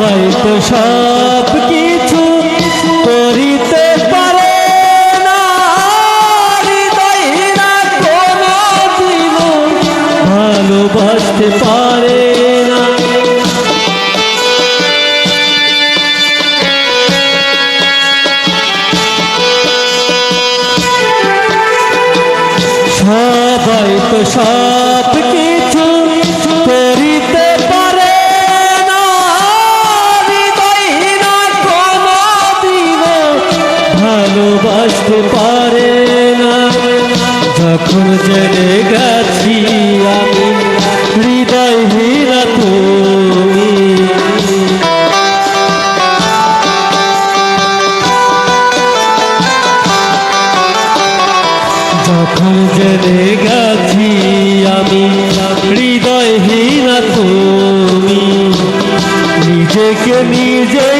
সবাই তো সব কিছু করিতে পারে না। ভালোবাসতে পারে সবাই তো সব যখন জেনে গেছি আমি হৃদয়হীনা তুমি। যখন জেনে গেছি আমি হৃদয়হীনা তুমি। নিজেকে নিজেই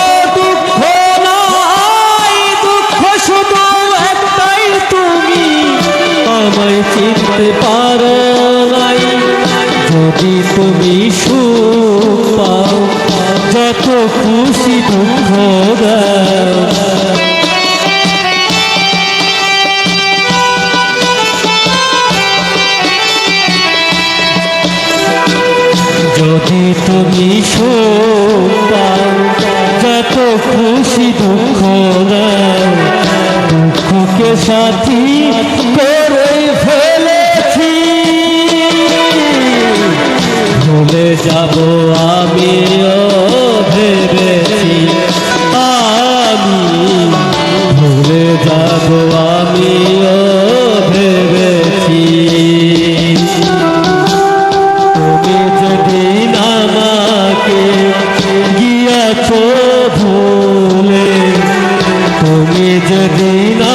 আমায় চিনতে পারো নাই। যদি তুমি সুখ পাও, যত খুশি দুঃখ দাও। যদি তুমি পাও, যত খুশি দুঃখ দাও। দুঃখকে সাথী করে ফেলেছি। ভুলে যাব আমিও ভেবেছি, আমি ভুলে যাব আমিও ভেবেছি। তুমি যেদিন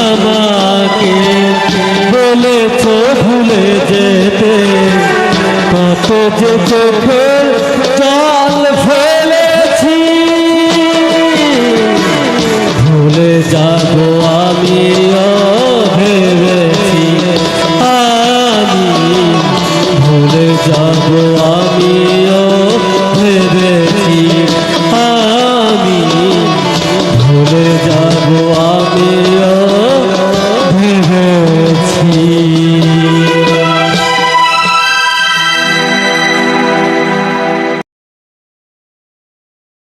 আমাকে বলেছ ভুলে যেতে কত যে চোখে